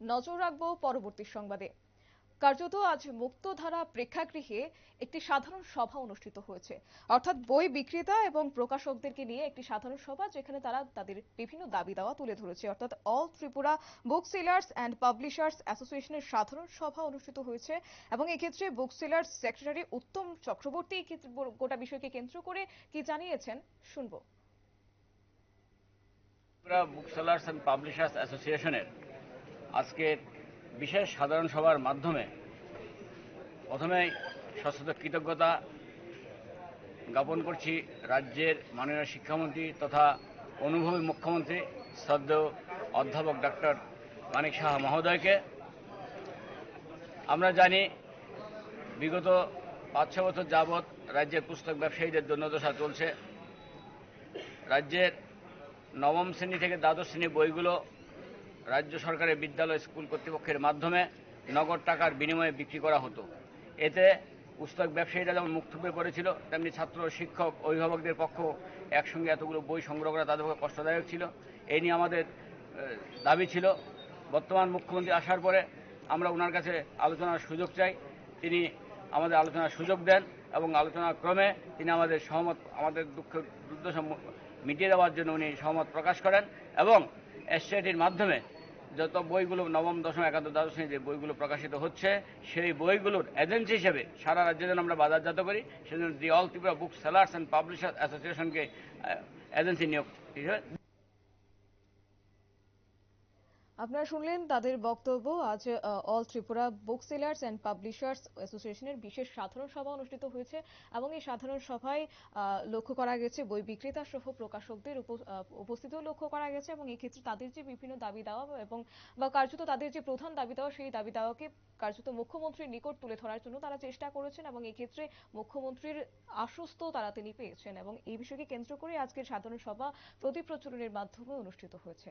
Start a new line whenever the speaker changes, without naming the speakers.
নজর রাখব পরবর্তী সংবাদে। কার্যত আজ মুক্তধারা প্রেক্ষাগৃহে একটি সাধারণ সভা অনুষ্ঠিত হয়েছে। অর্থাৎ বই বিক্রেতা এবং প্রকাশকদেরকে নিয়ে একটি সাধারণ সভা যেখানে তারা তাদের বিভিন্ন দাবি দাওয়া তুলে ধরেছে। অর্থাৎ all Tripura book sellers and publishers অ্যাসোসিয়েশনের সাধারণ সভা অনুষ্ঠিত হয়েছে এবং এক্ষেত্রে book sellers secretary Uttam Chakraborty গোটা বিষয়কে কেন্দ্র করে কি জানিয়েছেন শুনব।
বুক সেলার্স অ্যান্ড পাবলিশার্স অ্যাসোসিয়েশনের আজকের বিশেষ সাধারণ সভার মাধ্যমে প্রথমেই সশ্রদ্ধ কৃতজ্ঞতা জ্ঞাপন করছি রাজ্যের মাননীয় শিক্ষামন্ত্রী তথা অনুভবী মুখ্যমন্ত্রী শ্রদ্ধেয় অধ্যাপক ডক্টর মানিক সাহা মহোদয়কে। আমরা জানি বিগত পাঁচ ছ বছর যাবৎ রাজ্যের পুস্তক ব্যবসায়ীদের দৈন্যদশা চলছে। রাজ্যের নবম শ্রেণি থেকে দ্বাদশ শ্রেণি বইগুলো রাজ্য সরকারের বিদ্যালয় স্কুল কর্তৃপক্ষের মাধ্যমে নগদ টাকার বিনিময়ে বিক্রি করা হতো। এতে পুস্তক ব্যবসায়ীরা যেমন মুখ হয়ে পড়েছিল, তেমনি ছাত্র, শিক্ষক, অভিভাবকদের পক্ষ একসঙ্গে এতগুলো বই সংগ্রহ করা তাদের পক্ষে কষ্টদায়ক ছিল। এই নিয়ে আমাদের দাবি ছিল। বর্তমান মুখ্যমন্ত্রী আসার পরে আমরা ওনার কাছে আলোচনার সুযোগ চাই। তিনি আমাদের আলোচনার সুযোগ দেন এবং আলোচনার ক্রমে তিনি আমাদের সহমত, আমাদের দুঃখ, দুর্দশা মিটিয়ে দেওয়ার জন্য উনি সহমত প্রকাশ করেন এবং এসটিআইটির মাধ্যমে যত বইগুলো নবম, দশম, একাদশ, দ্বাদশ যে বইগুলো প্রকাশিত হচ্ছে, সেই বইগুলোর এজেন্সি হিসেবে সারা রাজ্যে জন্য আমরা বাজারজাত করি, সেজন্য the all Tripura book sellers and publisher অ্যাসোসিয়েশনকে agency নিয়োগ
আপনারা শুনলেন তাদের বক্তব্য। আজ all Tripura book sellers and publishers অ্যাসোসিয়েশনের বিশেষ সাধারণ সভা অনুষ্ঠিত হয়েছে এবং এই সাধারণ সভায় লক্ষ্য করা গেছে বই বিক্রেতা সহ প্রকাশকদের উপ- উপস্থিতিও লক্ষ্য করা গেছে এবং এক্ষেত্রে তাদের যে বিভিন্ন দাবি দেওয়া এবং বা কার্যত তাদের যে প্রধান দাবি দেওয়া, সেই দাবি দেওয়াকে কার্যত মুখ্যমন্ত্রীর নিকট তুলে ধরার জন্য তারা চেষ্টা করেছেন এবং এক্ষেত্রে মুখ্যমন্ত্রীর আশ্বস্ত তারা তিনি পেয়েছেন এবং এই বিষয়কে কেন্দ্র করে আজকের সাধারণ সভা প্রতি প্রচলনের মাধ্যমে অনুষ্ঠিত হয়েছে।